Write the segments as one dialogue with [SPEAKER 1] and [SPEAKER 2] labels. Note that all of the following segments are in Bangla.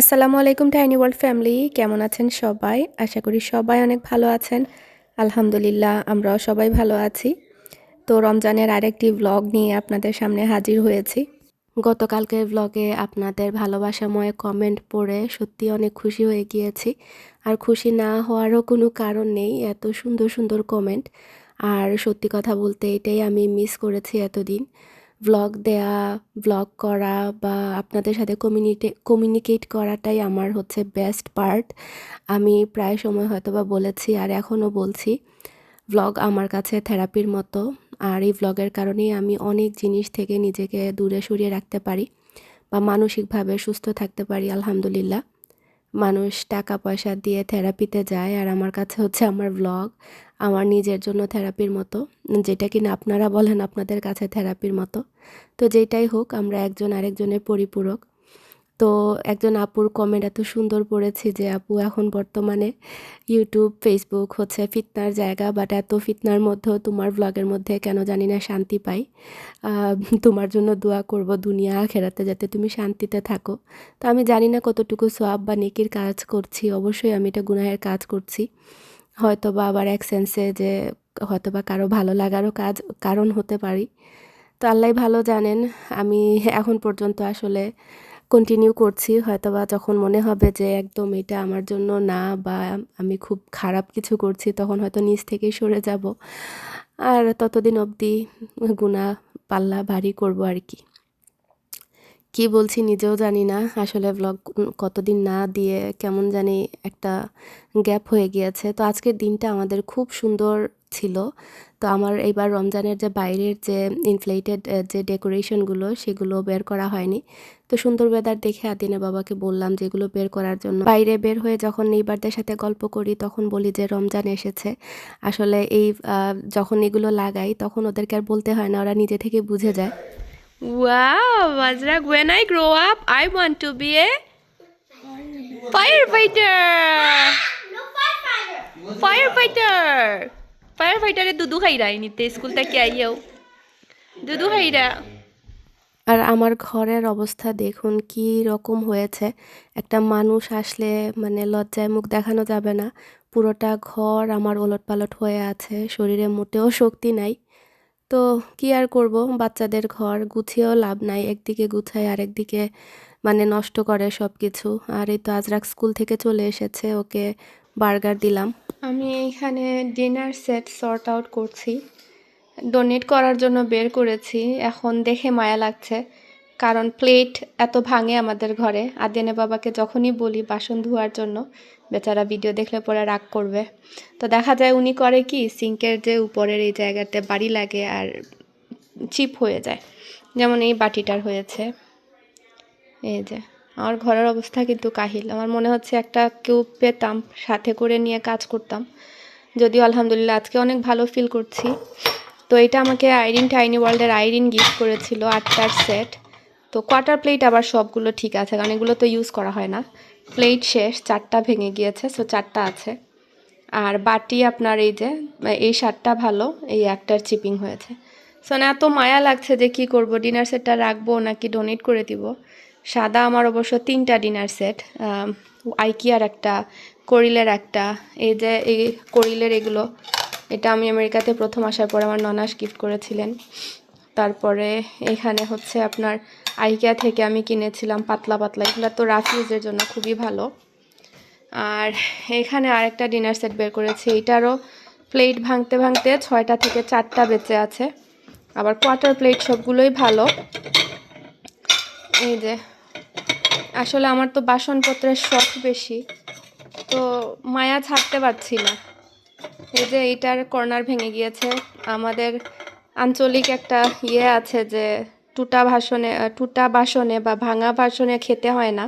[SPEAKER 1] আসসালামু আলাইকুম টাইনি ওয়ার্ল্ড ফ্যামিলি, কেমন আছেন সবাই? আশা করি সবাই অনেক ভালো আছেন। আলহামদুলিল্লাহ, আমরাও সবাই ভালো আছি। তো রমজানের আরেকটি ব্লগ নিয়ে আপনাদের সামনে হাজির হয়েছি। গতকালকের ব্লগে আপনাদের ভালোবাসাময় কমেন্ট পড়ে সত্যি অনেক খুশি হয়ে গিয়েছি। আর খুশি না হওয়ারও কোনো কারণ নেই, এত সুন্দর সুন্দর কমেন্ট আর সত্যি কথা বলতে এটাই আমি মিস করেছি এতদিন। ভ্লগ দেয়া ভ্লগ করা বা আপনাদের সাথে কমিউনিটে কমিউনিকেট করাটাই আমার হচ্ছে বেস্ট পার্ট আমি প্রায় সময় হয়তো বা বলেছি আর এখনও বলছি ভ্লগ আমার কাছে থেরাপির মতো। আর এই ভ্লগের কারণেই আমি অনেক জিনিস থেকে নিজেকে দূরে সরিয়ে রাখতে পারি বা মানসিকভাবে সুস্থ থাকতে পারি, আলহামদুলিল্লাহ। মানুষ টাকা পয়সা দিয়ে থেরাপিতে যায় আর আমার কাছে হচ্ছে আমার ব্লগ আমার নিজের জন্য থেরাপির মতো। যেটা কিনা আপনারা বলেন আপনাদের কাছে থেরাপির মতো। তো যেটাই হোক, আমরা একজন আরেকজনের পরিপূরক। তো একজন আপুর কমেন্ট এত সুন্দর পড়েছি যে, আপু, এখন বর্তমানে ইউটিউব ফেসবুক হচ্ছে ফিতনার জায়গা বাট এত ফিতনার মধ্যেও তোমার ব্লগের মধ্যে কেন জানি না শান্তি পাই। তোমার জন্য দোয়া করব দুনিয়া খেরাতে যাতে তুমি শান্তিতে থাকো। তো আমি জানি না কতটুকু সোয়াব বা নেকির কাজ করছি, অবশ্যই আমি এটা গুনাহের কাজ করছি। হয়তো বা আবার এক সেন্সে যে হয়তো বা কারও ভালো লাগারও কাজ, কারণ হতে পারি। তো আল্লাহ ভালো জানেন, আমি এখন পর্যন্ত আসলে কন্টিনিউ করছি হয়তো বা যখন মনে হবে যে একদম এটা আমার জন্য না বা আমি খুব খারাপ কিছু করছি, তখন হয়তো নিজ থেকেই সরে যাব। আর ততদিন অবধি গুণা পাল্লা ভারী করব আর কি। কি বলছি নিজেও জানি না। আসলে ব্লগ কতদিন না দিয়ে কেমন জানি একটা গ্যাপ হয়ে গিয়েছে। তো আজকের দিনটা আমাদের খুব সুন্দর ছিল। তো আমার এইবার রমজানের যে বাইরের যে ইনফ্লেটেড যে ডেকোরেশনগুলো সেগুলো বের করা হয়নি। তো সুন্দর ওয়েদার দেখে আদিনে বাবাকে বললাম যেগুলো বের করার জন্য। বাইরে বের হয়ে যখন নেইবারদের সাথে গল্প করি, তখন বলি যে রমজান এসেছে। আসলে এই যখন এগুলো লাগাই, তখন ওদেরকে আর বলতে হয় না, ওরা নিজে থেকে বুঝে যায়।
[SPEAKER 2] Wow, Wazrak, when I grow up, I want to be a firefighter. Firefighter. Firefighter. দুদু খাইরা নিতে স্কুল থেকে আইয়াও। দুদু খাইরা।
[SPEAKER 1] আর আমার ঘরের অবস্থা দেখুন কি রকম হয়েছে। একটা মানুষ আসলে মানে লজ্জায় মুখ দেখানো যাবে না। পুরোটা ঘর আমার ওলট পালট হয়ে আছে শরীরে মোটেও শক্তি নাই। তো কি আর করব? বাচ্চাদের ঘর গুছিয়েও লাভ নাই, একদিকে গুছায় আরেকদিকে মানে নষ্ট করে সব কিছু আর এই তো আজরাক স্কুল থেকে চলে এসেছে, ওকে বার্গার দিলাম। আমি এইখানে ডিনার সেট সর্ট আউট করছি। ডোনেট করার জন্য বের করেছি, এখন দেখে মায়া লাগছে। কারণ প্লেট এত ভাঙে আমাদের ঘরে। আদিয়ানে বাবাকে যখনই বলি বাসন ধোয়ার জন্য বেচারা ভিডিও দেখলে পরে রাগ করবে। তো দেখা যায় উনি করে কি, সিঙ্কের যে উপরের এই জায়গাতে বাড়ি লাগে আর চিপ হয়ে যায়। যেমন এই বাটিটার হয়েছে। এই যে, আমার ঘরের অবস্থা কিন্তু কাহিল। আমার মনে হচ্ছে একটা কেউ পেতাম, সাথে করে নিয়ে কাজ করতাম। যদিও আলহামদুলিল্লাহ আজকে অনেক ভালো ফিল করছি। তো এটা আমাকে আইরিন টাইনি ওয়ার্ল্ডের আইরিন গিফট করেছিল আটটার সেট তো কোয়ার্টার প্লেট আবার সবগুলো ঠিক আছে, কারণ এগুলো তো ইউজ করা হয় না। প্লেট শেষ, চারটা ভেঙে গিয়েছে সো চারটা আছে। আর বাটি আপনার এই যে, এই সাতটা ভালো, এই একটার চিপিং হয়েছে। সো না, এত মায়া লাগছে যে কি করব ডিনার সেটটা রাখব নাকি ডোনেট করে দিব? সাদা আমার অবশ্য তিনটা ডিনার সেট আইকিয়ার একটা করিলের একটা, এই যে, এই করিলের এগুলো, এটা আমি আমেরিকাতে প্রথম আসার পর আমার ননাস গিফট করেছিলেন। তারপরে এখানে হচ্ছে আপনার আইকিয়া থেকে আমি কিনেছিলাম পাতলা পাতলা। এগুলো তো রাফ ইউজের জন্য খুবই ভালো। আর এখানে আরেকটা ডিনার সেট বের করেছি। এইটারও প্লেট ভাঙতে ভাঙতে ছয়টা থেকে চারটা বেঁচে আছে। আবার কোয়ার্টার প্লেট সবগুলোই ভালো। এই যে, আসলে আমার তো বাসনপত্রের শখ বেশি, তো মায়া ছাড়তে পারছি না। এই যে এইটার কর্নার ভেঙে গিয়েছে। আমাদের আঞ্চলিক একটা ইয়ে আছে যে টুটা ভাষণে টুটা বাসনে বা ভাঙা বাসনে খেতে হয় না।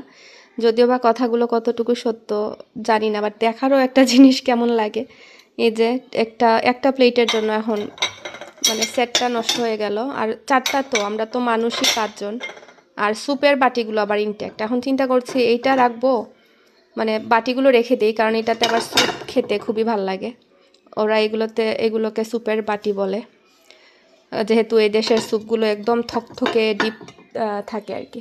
[SPEAKER 1] যদিও বা কথাগুলো কতটুকু সত্য জানি না বাট দেখারও একটা জিনিস কেমন লাগে, এই যে একটা একটা প্লেটের জন্য এখন মানে সেটটা নষ্ট হয়ে গেল। আর চারটা তো, আমরা তো মানুষই পাঁচজন। আর স্যুপের বাটিগুলো আবার ইনট্যাক্ট এখন চিন্তা করছি, এইটা রাখব? মানে বাটিগুলো রেখে দিই, কারণ এটাতে আবার স্যুপ খেতে খুবই ভালো লাগে। ওরা এগুলোতে, এগুলোকে স্যুপের বাটি বলে। যেহেতু এই দেশের স্যুপগুলো একদম থকথকে ডিপ থাকে আর কি।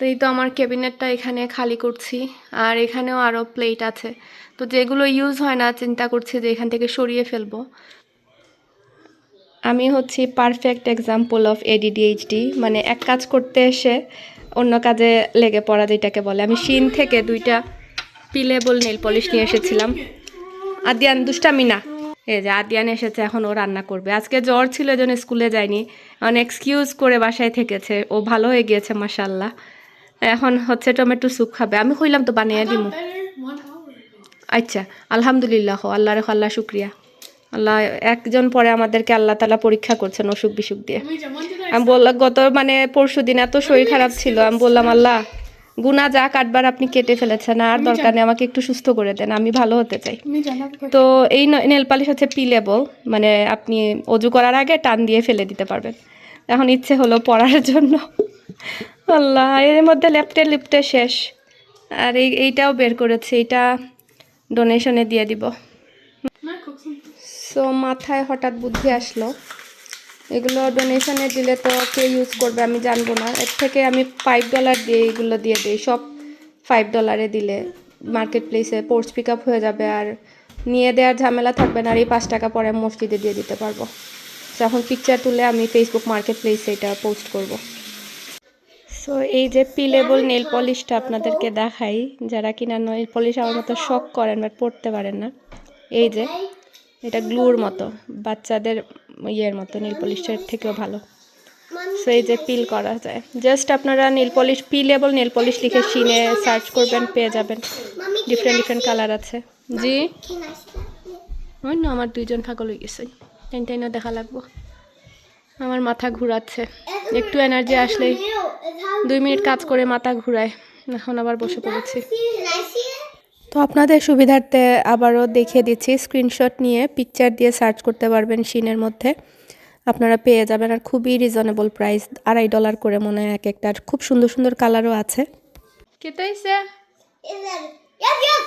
[SPEAKER 1] তো এই তো আমার ক্যাবিনেটটা এখানে খালি করছি, আর এখানেও আরও প্লেট আছে। তো যেগুলো ইউজ হয় না, চিন্তা করছি যে এখান থেকে সরিয়ে ফেলব। আমি হচ্ছি পারফেক্ট এক্সাম্পল অফ এডিডিএইচডি মানে এক কাজ করতে এসে অন্য কাজে লেগে পড়া যেটাকে বলে। আমি শিন থেকে দুইটা পিলেবল নেল পলিশ নিয়ে এসেছিলাম। আদিয়ান দুষ্টামি না এই যে আদিয়ান এসেছে এখন ও রান্না করবে। আজকে জ্বর ছিল এজন্য স্কুলে যায়নি। অন এক্সকিউজ করে বাসায় থেকেছে। ও ভালো হয়ে গিয়েছে মাসাল্লাহ এখন হচ্ছে টমেটো স্যুপ খাবে। আমি কইলাম তো বানিয়ে দিব আচ্ছা আলহামদুলিল্লাহ আল্লাহ রেখ আল্লাহ শুক্রিয়া। আল্লাহ একজন পরে আমাদেরকে আল্লাহ তালা পরীক্ষা করছেন অসুখ বিসুখ দিয়ে। আমি বললাম গত মানে পরশু দিন এত শরীর খারাপ ছিল। আমি বললাম আল্লাহ গুনা যা কাটবার আপনি কেটে ফেলেছেন আর দরকার নেই আমাকে একটু সুস্থ করে দেন আমি ভালো হতে চাই। তো এই নেল পালিশ হচ্ছে পিলেবল মানে আপনি অজু করার আগে টান দিয়ে ফেলে দিতে পারবেন। এখন ইচ্ছে হলো পড়ার জন্য। আল্লাহ এর মধ্যে লেপটে লিপটে শেষ। আর এই এইটাও বের করেছে এইটা ডোনেশনে দিয়ে দিব। সো মাথায় হঠাৎ বুদ্ধি আসলো। এগুলো ডোনেশনে দিলে তো কে ইউজ করবে আমি জানব না। এর থেকে আমি ফাইভ ডলার দিয়ে এগুলো দিয়ে দিই, সব ফাইভ ডলারে দিলে মার্কেট প্লেসে পোস্ট পিক আপ হয়ে যাবে আর নিয়ে দেওয়ার ঝামেলা থাকবে না আর এই পাঁচ টাকা পরে মসজিদে দিয়ে দিতে পারব। যখন পিকচার তুলে আমি ফেসবুক মার্কেট প্লেসে এটা পোস্ট করব। সো এই যে পিলেবল নেল পলিশটা আপনাদেরকে দেখাই, যারা কিনা নেল পলিশ আমার মতো শখ করেন বাট পড়তে পারেন না, এই যে, এটা গ্লুর মতো, বাচ্চাদের ইয়ের মতো, নীল পলিশের থেকেও ভালো। সো এই যে পিল করা যায়। জাস্ট আপনারা nail polish peelable nail polish লিখে শিনে সার্চ করবেন, পেয়ে যাবেন। ডিফারেন্ট ডিফারেন্ট কালার আছে। জি? ওই না, আমার দুইজন পাগল হয়ে গেছে। টাইন টাইনও দেখা লাগবো। আমার মাথা ঘুরাচ্ছে। একটু এনার্জি আসলেই দুই মিনিট কাজ করে মাথা ঘুরায়। এখন আবার বসে পড়েছি। তো আপনাদের সুবিধার্থে আবারও দেখিয়ে দিচ্ছি স্ক্রিনশট নিয়ে পিকচার দিয়ে সার্চ করতে পারবেন শিনের মধ্যে। আপনারা পেয়ে যাবেন আর খুবই রিজনেবল প্রাইস আড়াই ডলার করে মনে হয় এক একটা। আর খুব সুন্দর সুন্দর কালারও আছে। কেতে হইছে
[SPEAKER 3] Is that yes, yes,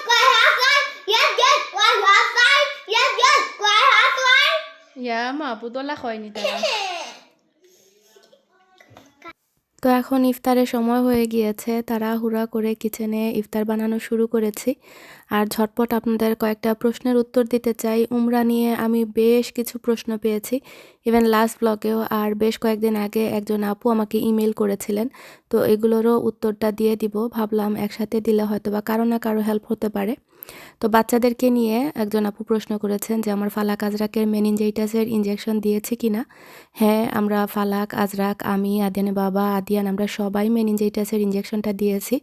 [SPEAKER 1] তো এখন ইফতারের সময় হয়ে গিয়েছে, তারা হুড়া করে কিচেনে ইফতার বানানো শুরু করেছি। আর ঝটপট আপনাদের কয়েকটা প্রশ্নের উত্তর দিতে চাই। উমরা নিয়ে আমি বেশ কিছু প্রশ্ন পেয়েছি, ইভেন লাস্ট ব্লগেও। আর বেশ কয়েকদিন আগে একজন আপু আমাকে ইমেল করেছিলেন, তো এগুলোরও উত্তরটা দিয়ে দিব। ভাবলাম একসাথে দিলে হয়তো বা কারও না কারও হেল্প হতে পারে। তো বাচ্চাদেরকে নিয়ে একজন আপু প্রশ্ন করেছেন যে, আমার ফালাক আজরাকের মেনিনজাইটাসের ইঞ্জেকশন কি না হ্যাঁ আমরা ফালাক, আজরাক, আমি, আদিয়ানে বাবা, আদিয়ান, আমরা সবাই মেনিনজাইটাসের ইঞ্জেকশনটা দিয়েছি।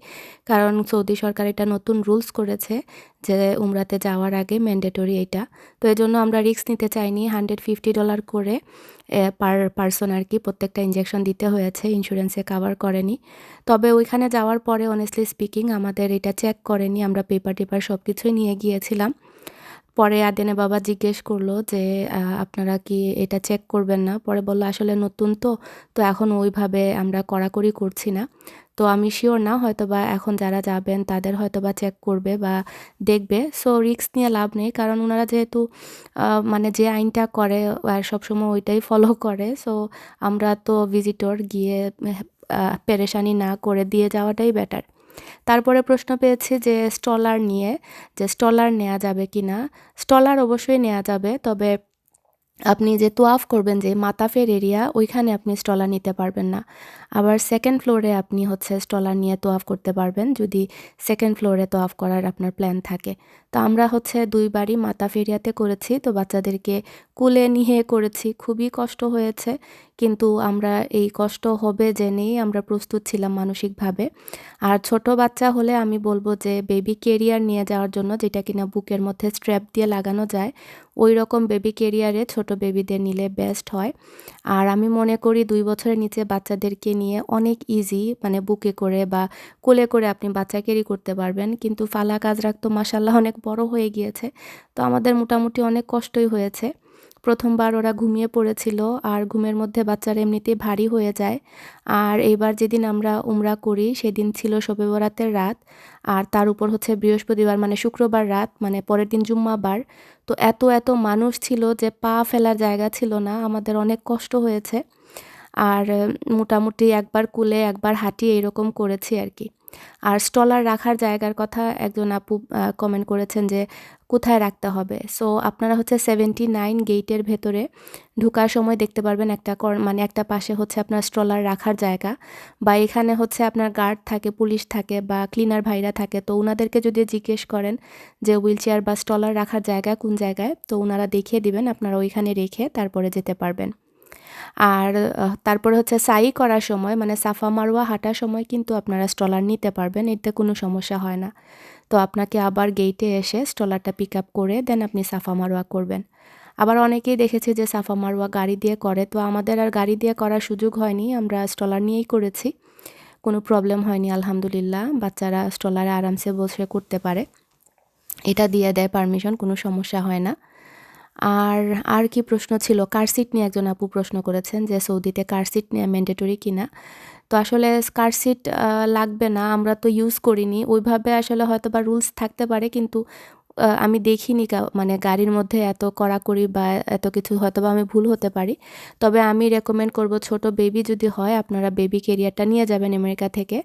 [SPEAKER 1] কারণ সৌদি সরকার এটা নতুন রুলস করেছে যে উমরাতে যাওয়ার আগে ম্যান্ডেটরি এটা। তো এই জন্য আমরা রিস্ক নিতে চাইনি হান্ড্রেড ফিফটি ডলার করে পার পার্সন আর কি প্রত্যেকটা ইঞ্জেকশন দিতে হয়েছে ইন্স্যুরেন্সে কাভার করেনি। তবে ওইখানে যাওয়ার পরে অনেস্টলি স্পিকিং আমাদের এটা চেক করেনি, আমরা পেপার টেপার সব কিছুই নিয়ে গিয়েছিলাম। পরে আদেনে বাবা জিজ্ঞেস করল যে আপনারা কি এটা চেক করবেন না? পরে বলল, আসলে নতুন তো তো এখন ওইভাবে আমরা কড়াকড়ি করছি না। তো আমি শিওর না হয়তো বা এখন যারা যাবেন তাদের হয়তো বা চেক করবে বা দেখবে। সো রিস্ক নিয়ে লাভ নেই, কারণ ওনারা যেহেতু মানে যে আইনটা করে আর সবসময় ওইটাই ফলো করে। সো আমরা তো ভিজিটর গিয়ে পেরেশানি না করে দিয়ে যাওয়াটাই বেটার তারপরে প্রশ্ন পেয়েছি যে স্টলার নিয়ে, যে স্টলার নেওয়া যাবে কি না। স্টলার অবশ্যই নেওয়া যাবে, তবে আপনি যে তোয়াফ করবেন যে মাতাফের এরিয়া, ওইখানে আপনি স্টলার নিতে পারবেন না। আবার সেকেন্ড ফ্লোরে আপনি হচ্ছে স্টলার নিয়ে তোয়াফ করতে পারবেন যদি সেকেন্ড ফ্লোরে তোয়াফ করার আপনার প্ল্যান থাকে। তো আমরা হচ্ছে দুইবারই মাতাফ এরিয়াতে করেছি, তো বাচ্চাদেরকে কুলে নিয়ে করেছি। খুবই কষ্ট হয়েছে। কিন্তু আমরা এই কষ্ট হবে জেনেই আমরা প্রস্তুত ছিলাম মানসিকভাবে। আর ছোট বাচ্চা হলে আমি বলব যে বেবি কেরিয়ার নিয়ে যাওয়ার জন্য যেটা কিনা বুকের মধ্যে স্ট্র্যাপ দিয়ে লাগানো যায়, ওই রকম বেবি কেরিয়ারে ছোট বেবিদের নিলে বেস্ট হয়। আর আমি মনে করি দুই বছরের নিচে বাচ্চাদেরকে নিয়ে অনেক ইজি মানে বুকে করে বা কোলে করে আপনি বাচ্চা ক্যারি করতে পারবেন। কিন্তু ফালা আজরাক তো মাসাল্লাহ অনেক বড় হয়ে গিয়েছে। তো আমাদের মোটামুটি অনেক কষ্টই হয়েছে। প্রথমবার ওরা ঘুমিয়ে পড়েছিল আর ঘুমের মধ্যে বাচ্চারা এমনিতেই ভারী হয়ে যায়। আর এইবার যেদিন আমরা উমরা করি, সেদিন ছিল শবে বরাতের রাত। আর তার উপর হচ্ছে বৃহস্পতিবার মানে শুক্রবার রাত মানে পরের দিন জুম্মাবার। তো এত এত মানুষ ছিল যে পা ফেলার জায়গা ছিল না, আমাদের অনেক কষ্ট হয়েছে। আর মোটামুটি একবার কুলে, একবার হাঁটিয়ে এরকম করেছি আর কি। আর স্টলার রাখার জায়গার কথা একজন আপু কমেন্ট করেছেন যে কোথায় রাখতে হবে। সো আপনারা হচ্ছে সেভেন্টি নাইন গেটের ভেতরে ঢোকার সময় দেখতে পারবেন একটা মানে একটা পাশে হচ্ছে আপনার স্টলার রাখার জায়গা বা এখানে হচ্ছে আপনার গার্ড থাকে পুলিশ থাকে বা ক্লিনার ভাইরা থাকে। তো ওনাদেরকে যদি জিজ্ঞেস করেন যে হুইল চেয়ার বা স্টলার রাখার জায়গা কোন জায়গায়, তো ওনারা দেখিয়ে দিবেন, আপনারা ওইখানে রেখে তারপরে যেতে পারবেন। আর তারপরে হচ্ছে সাই করার সময় মানে সাফা মারোয়া হাঁটার সময় কিন্তু আপনারা স্টলার নিতে পারবেন, এতে কোনো সমস্যা হয় না। তো আপনাকে আবার গেইটে এসে স্টলারটা পিক আপ করে দেন আপনি সাফা মারোয়া করবেন। আবার অনেকেই দেখেছি যে সাফা মারোয়া গাড়ি দিয়ে করে, তো আমাদের আর গাড়ি দিয়ে করার সুযোগ হয়নি, আমরা স্টলার নিয়েই করেছি। কোনো প্রবলেম হয়নি, আলহামদুলিল্লাহ, বাচ্চারা স্টলারে আরামসে বসে করতে পারে। এটা দিয়ে দেয় পারমিশন কোনো সমস্যা হয় না। আর আর কি প্রশ্ন ছিল? কার সিট নিয়ে একজন আপু প্রশ্ন করেছেন যে সৌদিতে কার সিট নিয়ে ম্যান্ডেটরি কিনা? তো আসলে কার সিট লাগবে না, আমরা তো ইউজ করিনি। ওইভাবে আসলে হয়তো বা রুলস থাকতে পারে, কিন্তু আমি দেখিনি মানে গাড়ির মধ্যে এত কড়াকড়ি বা এত কিছু হয়তো বা আমি ভুল হতে পারি। তবে আমি রেকমেন্ড করব ছোট বেবি যদি হয়, আপনারা বেবি কেরিয়ারটা নিয়ে যাবেন আমেরিকা থেকে,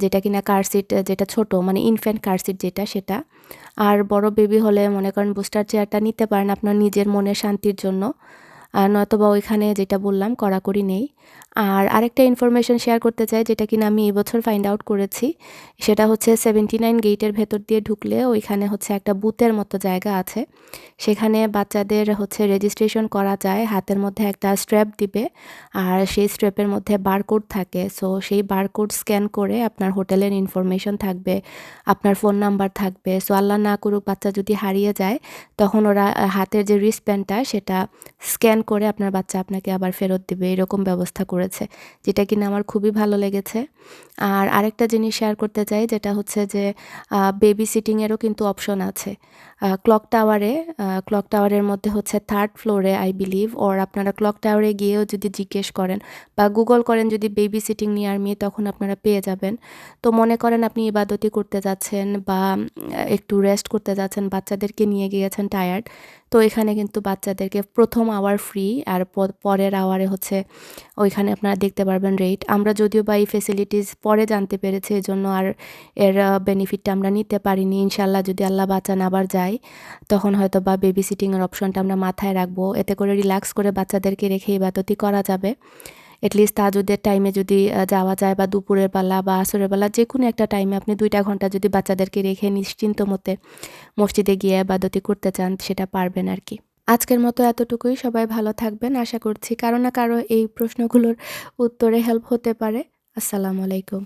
[SPEAKER 1] যেটা কিনা কার সিট যেটা ছোট মানে ইনফ্যান্ট কার সিট যেটা, সেটা। আর বড় বেবি হলে মনে করেন বুস্টার চেয়ারটা নিতে পারেন আপনার নিজের মনে শান্তির জন্য। আর নয়তোবা ওইখানে যেটা বললাম, কড়াকড়ি নেই। আর আরেকটা ইনফরমেশন শেয়ার করতে চাই, যেটা কিনা আমি এবছর ফাইন্ড আউট করেছি, সেটা হচ্ছে সেভেন্টি নাইন গেটের ভেতর দিয়ে ঢুকলে ওইখানে হচ্ছে একটা বুথের মতো জায়গা আছে। সেখানে বাচ্চাদের হচ্ছে রেজিস্ট্রেশন করা যায়, হাতের মধ্যে একটা স্ট্র্যাপ দিবে, আর সেই স্ট্র্যাপের মধ্যে বারকোড থাকে। সো সেই বারকোড স্ক্যান করে আপনার হোটেলের ইনফরমেশন থাকবে, আপনার ফোন নাম্বার থাকবে। সো আল্লাহ না করুক বাচ্চা যদি হারিয়ে যায়, তখন ওরা হাতের যে রিসপ্যান্ডটা সেটা স্ক্যান করে আপনার বাচ্চা আপনাকে আবার ফেরত দিবে, এরকম ব্যবস্থা করেছে, যেটা কিনা আমার খুবই ভালো লেগেছে। আর আরেকটা জিনিস শেয়ার করতে চাই, যেটা হচ্ছে যে বেবি সিটিংয়েরও কিন্তু অপশন আছে। ক্লক টাওয়ারে ক্লক টাওয়ারের মধ্যে হচ্ছে থার্ড ফ্লোরে আই বিলিভ ওর আপনারা ক্লক টাওয়ারে গিয়েও যদি জিজ্ঞেস করেন বা গুগল করেন যদি বেবি সিটিং নিয়ার মি তখন আপনারা পেয়ে যাবেন। তো মনে করেন আপনি ইবাদতি করতে যাচ্ছেন বা একটু রেস্ট করতে যাচ্ছেন, বাচ্চাদেরকে নিয়ে গিয়েছেন টায়ার্ড তো এখানে কিন্তু বাচ্চাদেরকে প্রথম আওয়ার ফ্রি আর পরের আওয়ারে হচ্ছে ওইখানে আপনারা দেখতে পারবেন রেট আমরা যদিও বা এই ফেসিলিটিস পরে জানতে পেরেছি এই জন্য আর এর বেনিফিটটা আমরা নিতে পারিনি। ইনশাল্লাহ যদি আল্লাহ বাচ্চা বাঁচান আবার যাই তখন হয়তো বা বেবি সিটিংয়ের অপশনটা আমরা মাথায় রাখব। এতে করে রিল্যাক্স করে বাচ্চাদেরকে রেখে ইবাদতি করা যাবে? এটলিস্ট তাজুদের টাইমে যদি যাওয়া যায় বা দুপুরের বেলা বা আসরের বেলা যে কোনো একটা টাইমে আপনি দুইটা ঘণ্টা যদি বাচ্চাদেরকে রেখে নিশ্চিন্ত মতে মসজিদে গিয়ে ইবাদতি করতে চান, সেটা পারবেন আর কি। আজকের মতো এতটুকুই, সবাই ভালো থাকবেন। আশা করছি কারও না কারও এই প্রশ্নগুলোর উত্তরে হেল্প হতে পারে। আসসালামু আলাইকুম।